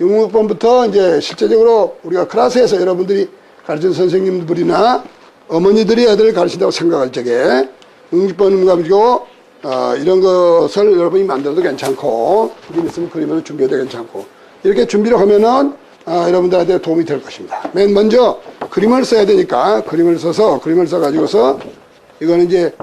6번부터 이제 실제적으로 우리가 클래스에서 여러분들이 가르치는 선생님들이나 어머니들이 애들을 가르친다고 생각할 적에 6번 가지고 어, 이런 것을 여러분이 만들어도 괜찮고 그림 있으면 그림으로 준비해도 괜찮고 이렇게 준비를 하면은 아, 여러분들한테 도움이 될 것입니다. 맨 먼저 그림을 써야 되니까 그림을 써서 그림을 써가지고서 이거는 이제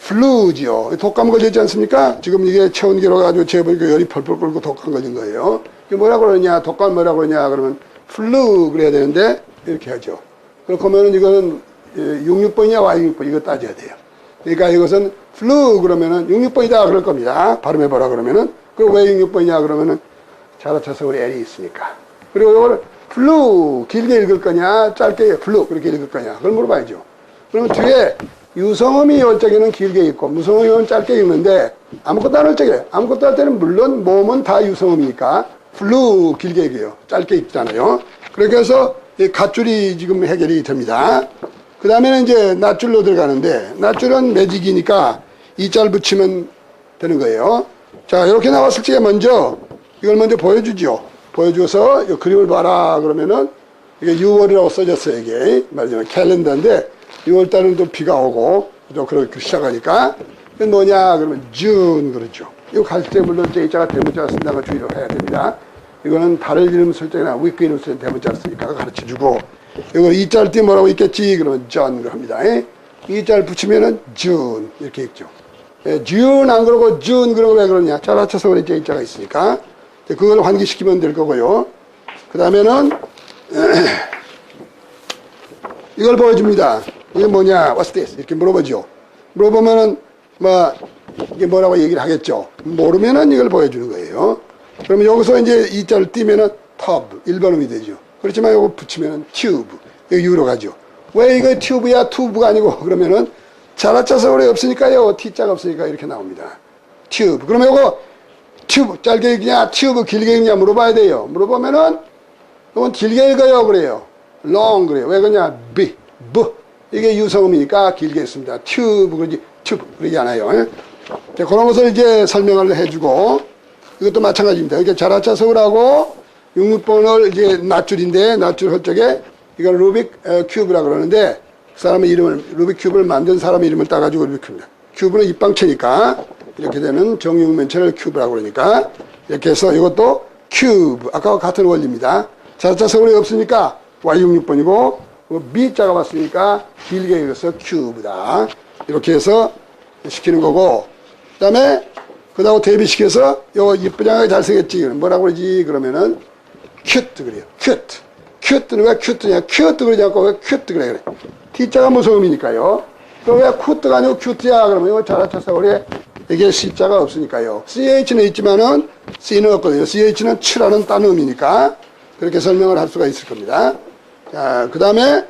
플루지요. 독감 걸렸지 않습니까? 지금 이게 체온계로 가지고 재보니까 열이 펄펄 끓고 독감 걸린 거예요. 이게 뭐라고 그러냐? 독감 뭐라고 그러냐? 그러면 플루 그래야 되는데 이렇게 하죠. 그렇게 하면은 이거는 66번이냐 Y6번 이거 따져야 돼요. 그러니까 이것은 플루 그러면은 66번이다 그럴 겁니다. 발음해보라 그러면은 그리고 왜 66번이냐 그러면은 자라쳐서 우리 L이 있으니까. 그리고 이걸 플루 길게 읽을 거냐 짧게 플루 그렇게 읽을 거냐 그걸 물어봐야죠. 그러면 뒤에 유성음이 올 적에는 길게 읽고 무성음은 짧게 읽는데 아무것도 안할 적에 아무것도 할 때는 물론 몸은 다 유성음이니까 플루 길게 읽어요. 짧게 읽잖아요. 그렇게 해서 이 갓줄이 지금 해결이 됩니다. 그 다음에는 이제 낫줄로 들어가는데 낫줄은 매직이니까 이 짤 붙이면 되는 거예요. 자 이렇게 나왔을 적에 먼저 이걸 먼저 보여주죠. 보여줘서 이 그림을 봐라 그러면은 이게 6월이라고 써졌어요 이게 말하자면 캘린더인데 6월달은 또 비가 오고 또 그렇게 시작하니까 그 뭐냐 그러면 준 그러죠. 이거 갈때 물론 제자가 대문자가 쓴다고 주의를 해야 됩니다. 이거는 달을 이름 쓸 때나 위크 이름 쓸때 대문자를 쓰니까 가르쳐 주고 이거 이짤 때 뭐라고 읽겠지 그러면 전 합니다. 이짤 붙이면은 준 이렇게 읽죠. 준안 그러고 준 그러고 왜 그러냐 잘 합쳐서 그래 제자가 있으니까 그걸 환기시키면 될 거고요. 그 다음에는 이걸 보여줍니다. 이게 뭐냐? What's this? 이렇게 물어보죠. 물어보면은 뭐 이게 뭐라고 얘기를 하겠죠. 모르면은 이걸 보여주는 거예요. 그러면 여기서 이제 이 자를 띄면은 tub 1번음이 되죠. 그렇지만 이거 붙이면은 tube 여기 유로 가죠. 왜 이거 튜브야 투브가 아니고 그러면은 자라쳐서 그래 없으니까요. T자가 없으니까 이렇게 나옵니다. 튜브. 그러면 이거 튜브 짧게 읽냐 튜브 길게 읽냐 물어봐야 돼요. 물어보면은 이건 길게 읽어요 그래요. long 그래요. 왜 그러냐 b b 이게 유성음이니까 길게 읽습니다. 튜브 그러지 튜브 그러지 않아요. 예? 자, 그런 것을 이제 설명을 해주고 이것도 마찬가지입니다. 이렇게 자라차 서울하고 66번을 이제 낱줄인데 낱줄 할 적에 이걸 루빅 어, 큐브라 그러는데 그 사람의 이름을 루빅 큐브를 만든 사람의 이름을 따가지고 루빅 큐브입니다. 큐브는 입방체니까 이렇게 되는 정육면체를 큐브라고 그러니까 이렇게 해서 이것도 큐브 아까와 같은 원리입니다. 자자 서울이 없으니까 Y66번이고 B자가 왔으니까 길게 읽어서 큐브다. 이렇게 해서 시키는 거고 그 다음에 그다음 대비시켜서 요 이쁘장하게 잘생겼지. 뭐라고 그러지? 그러면은 큐트 그래요. 큐트. 큐트는 왜 큐트냐? 큐트 그러지 않고 왜 큐트 그래? 그래. T자가 무서움이니까요. 그왜 쿠트가 아니고 큐트야? 그러면 이거 잘라쳐서 우리 이게 C자가 없으니까요. CH는 있지만은 C는 없거든요. CH는 치라는 딴 의미니까 그렇게 설명을 할 수가 있을 겁니다. 자그 다음에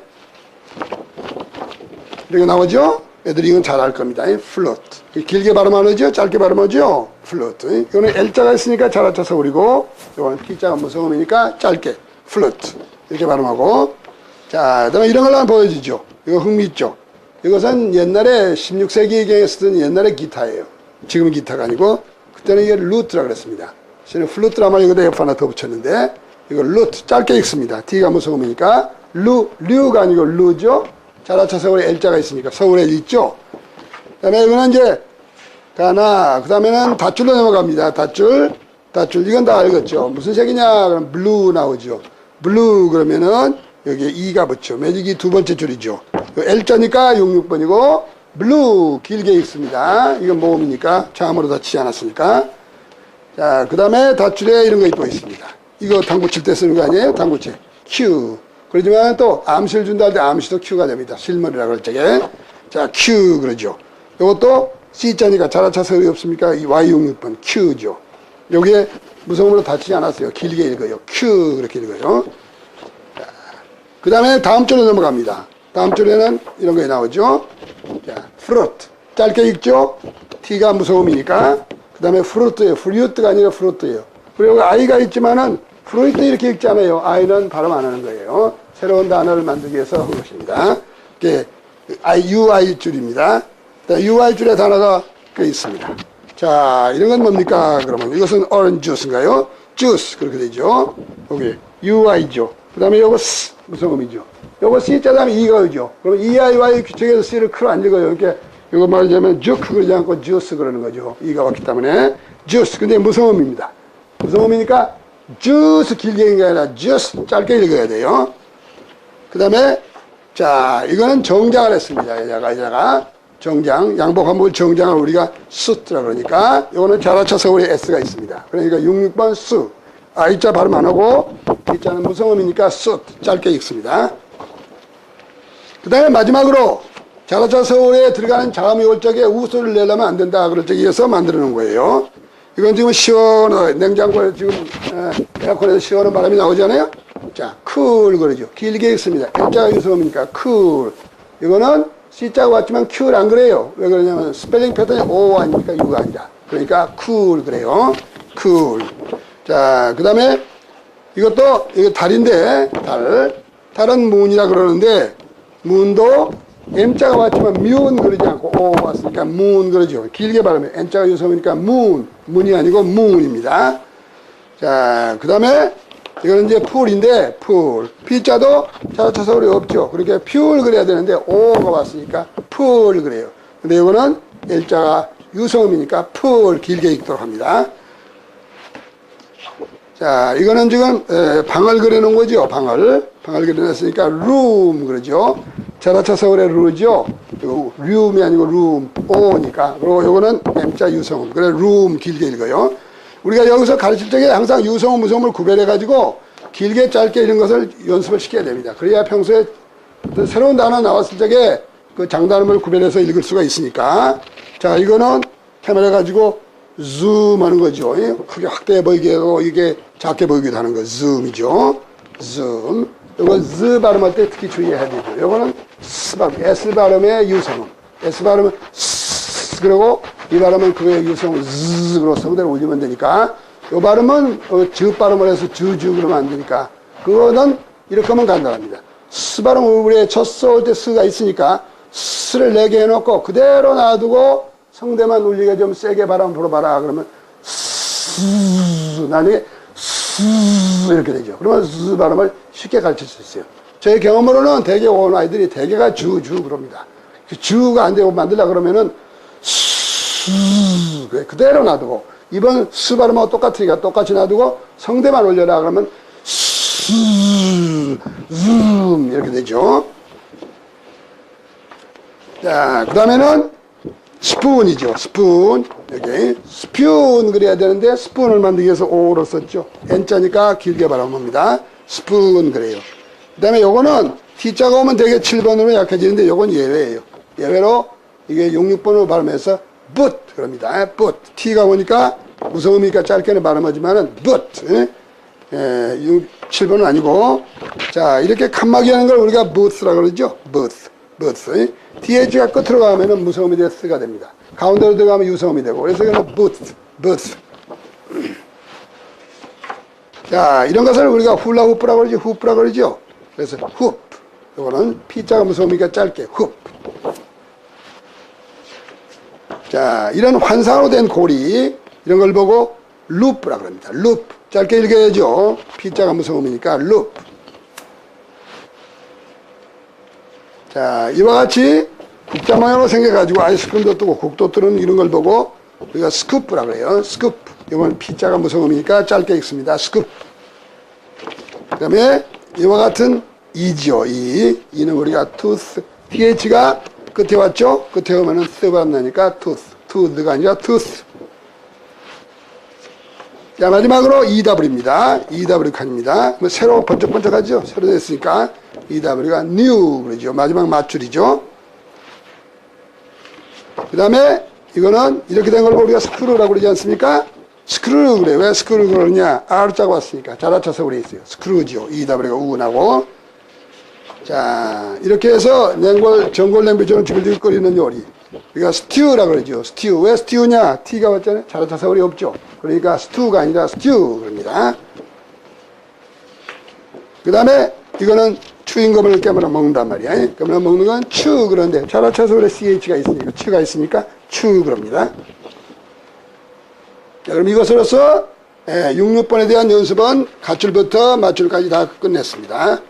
이렇게 나오죠 애들이 이건 잘 알 겁니다. 플로트 길게 발음하는죠? 짧게 발음하죠? 플로트 이거는 L자가 있으니까 잘라쳐서 우리고 이건 T자가 무서움이니까 짧게 플로트 이렇게 발음하고. 자 그다음에 이런 걸 한번 보여주죠. 이거 흥미있죠? 이것은 옛날에 16세기경에 쓰던 옛날의 기타예요. 지금은 기타가 아니고 그때는 이게 루트라 그랬습니다. 저는 플루트라 말 이거다 옆 하나 더 붙였는데 이거 루트 짧게 읽습니다. T가 무서움이니까 루, 류가 아니고 루죠 잘라쳐 서울에 L자가 있으니까? 서울에 있죠? 그 다음에 이거는 이제 가나 그 다음에는 닷줄로 넘어갑니다. 닷줄 닷줄. 이건 다 알겠죠. 무슨 색이냐? 그럼 블루 나오죠. 블루 그러면은 여기에 E가 붙죠. 매직이 두 번째 줄이죠. L자니까 66번이고 블루 길게 읽습니다. 이건 모음이니까 자음으로 다치지 않았으니까. 자 그 다음에 닷줄에 이런 거 또 있습니다. 이거 당구 칠 때 쓰는 거 아니에요? 당구 칠. Q 그러지만 또 암시를 준다 할 때 암시도 Q가 됩니다 실물이라 그럴 적에 자 Q 그러죠 이것도 C자니까 자라차서 없습니까 이 Y66번 Q죠 여기에 무성음으로 다치지 않았어요 길게 읽어요 Q 그렇게 읽어요 그 다음에 다음 줄에 넘어갑니다. 다음 줄에는 이런 거 나오죠. 자, 프루트. 짧게 읽죠. T가 무서움이니까. 그 다음에 프루트예요. 프루트가 아니라 프루트예요. 그리고 I가 있지만은 프루트 이렇게 읽잖아요. I는 발음 안 하는 거예요. 새로운 단어를 만들기 위해서 한 것입니다. 이게 I, UI 줄입니다. UI 줄에 단어가 꽤 있습니다. 자, 이런 건 뭡니까? 그러면 이것은 orange juice인가요? juice 그렇게 되죠. 여기 ui죠. 그 다음에 요거 s 무슨 음이죠. 요거 c 자 다음에 e가 오죠. 그럼 eiy 규칙에서 c를 크로 안 읽어요. 이렇게 이거 말하자면 juke 그러지 않고 juice 그러는 거죠. e가 왔기 때문에 juice 근데 무슨 음입니다. 무슨 음이니까 juice 길게 읽는 게 아니라 just 짧게 읽어야 돼요. 그 다음에 자 이거는 정장을 했습니다. 여자가 여자가 정장 양복 한복 정장을 우리가 수트라 그러니까 이거는 자라쳐서 우리 s가 있습니다. 그러니까 66번 수 아이자 발음 안 하고 이자는 무성음이니까 수 짧게 읽습니다. 그 다음에 마지막으로 자라차 서울에 들어가는 자음이 올 적에 우소를 내려면 안 된다. 그럴 적에 의해서 만들어 놓은 거예요. 이건 지금 시원한 냉장고에 지금 에, 에어컨에서 시원한 바람이 나오잖아요. 자, 쿨 그러죠. 길게 읽습니다. L자가 유성음이니까 쿨. 이거는 C자가 왔지만 Q를 안 그래요. 왜 그러냐면 스펠링 패턴이 O 아닙니까? U가 아니라. 그러니까 쿨 그래요. 쿨. 자, 그 다음에 이것도 이거 달인데 달. 달은 문이라 그러는데 문도 M자가 왔지만 문 그러지 않고 O 왔으니까 문 그러죠. 길게 발음해. N자가 유성이니까 문. 문이 아니고 문입니다. 자, 그 다음에 이거는 이제 풀인데 풀. P자도 자라쳐서 우리 없죠. 그러니까 퓨를 그래야 되는데 O가 왔으니까 풀 그래요. 근데 이거는 L자가 유성음이니까 풀 길게 읽도록 합니다. 자, 이거는 지금 에, 방을 그려놓은 거죠. 방을. 방을 그려놨으니까 room 그러죠. 자라쳐서 그래 루죠. 이거 룸이 아니고 룸, 오니까. 그리고 이거는 M자 유성음. 그래 room 길게 읽어요. 우리가 여기서 가르칠 적에 항상 유성음, 무성음을 구별해 가지고 길게 짧게 이런 것을 연습을 시켜야 됩니다. 그래야 평소에 새로운 단어 나왔을 적에 그 장단음을 구별해서 읽을 수가 있으니까. 자, 이거는 카메라 가지고 줌 하는 거죠. 예? 크게 확대해 보이게 하고 이게 작게 보이기도 하는 거. 줌이죠. 줌. 이거 Z 발음할 때 특히 주의해야 되죠. 이거는 S 발음, S 발음의 유성음. S 발음은 S, 그리고 이 발음은 그의 유성음 Z로 성대를 올리면 되니까 이 발음은 어, 즈 발음을 해서 주주 그러면 안 되니까 그거는 이렇게 하면 간단합니다. S 발음 우리의 첫 써올 때 S가 있으니까 S를 네개 해놓고 그대로 놔두고 성대만 울리게 좀 세게 바람 불어봐라. 그러면 스, 나중에 스 이렇게 되죠. 그러면 스 발음을 쉽게 가르칠 수 있어요. 제 경험으로는 대개 온 아이들이 대개가 주, 주 그럽니다. 그 주가 안 되고 만들라 그러면은 스, 그대로 놔두고 이번 스 발음하고 똑같으니까 똑같이 놔두고 성대만 올려라 그러면 스, 음 이렇게 되죠. 자, 그 다음에는 스푼이죠. 스푼. 여기 스푼 그래야 되는데 스푼을 만들기 위해서 O로 썼죠. N자니까 길게 발음합니다. 스푼 그래요. 그 다음에 요거는 T자가 오면 되게 7번으로 약해지는데 요건 예외예요. 예외로 이게 66번으로 발음해서 but 그럽니다. but. T가 오니까 무서우니까 짧게는 발음하지만은 but. 예? 예, 6, 7번은 아니고 자 이렇게 칸막이 하는 걸 우리가 booth라 그러죠. booth. Booth. DH가 끝으로 가면은 무서움이 쓰가 됩니다. 가운데로 들어가면 유성음이 되고 그래서 이거는 booth. booth. 자 이런 것을 우리가 훌라 후프라 그러지 후프라 그러죠. 그래서 훅. 이거는 P자가 무서우니까 짧게 훅. 자 이런 환상으로 된 고리 이런 걸 보고 루프라 그럽니다. 루프. 짧게 읽어야죠. P자가 무서움이니까 루프. 자, 이와 같이 국자 모양으로 생겨가지고 아이스크림도 뜨고 국도 뜨는 이런 걸 보고 우리가 스쿠프라 그래요. 스쿠프. 이건 P자가 무성음이니까 짧게 읽습니다. 스쿠프. 그 다음에 이와 같은 이죠. 이. 이는 우리가 tooth. TH가 끝에 왔죠? 끝에 오면은 쓰가 나니까 tooth. tooth가 아니라 tooth. 자, 마지막으로 EW입니다. EW 칸입니다. 뭐 새로 번쩍번쩍하죠? 새로 됐으니까 EW가 new 그러죠. 마지막 맞줄이죠. 그 다음에 이거는 이렇게 된 걸 우리가 스크루라고 그러지 않습니까? 스크루 그래. 왜 스크루 그러냐? R자가 왔으니까. 잘합쳐서 우리 있어요. 스크루죠. EW가 우나고. 자, 이렇게 해서 냉골, 전골 냄비처럼 지글지글 끓이는 요리. 우리가 스튜라고 그러죠. 스튜. 왜 스튜냐? T가 왔잖아요. 잘합쳐서 우리 없죠. 그러니까 스튜가 아니라 스튜 그럽니다. 그 다음에 이거는 추임금을 깨물어 먹는단 말이야. 그러면 먹는 건 추 그런데 잘합쳐서 그래 CH가 있으니까 추가 있으니까 추 그럽니다. 자, 그럼 이것으로서 예, 6, 6번에 대한 연습은 가출부터 맞출까지 다 끝냈습니다.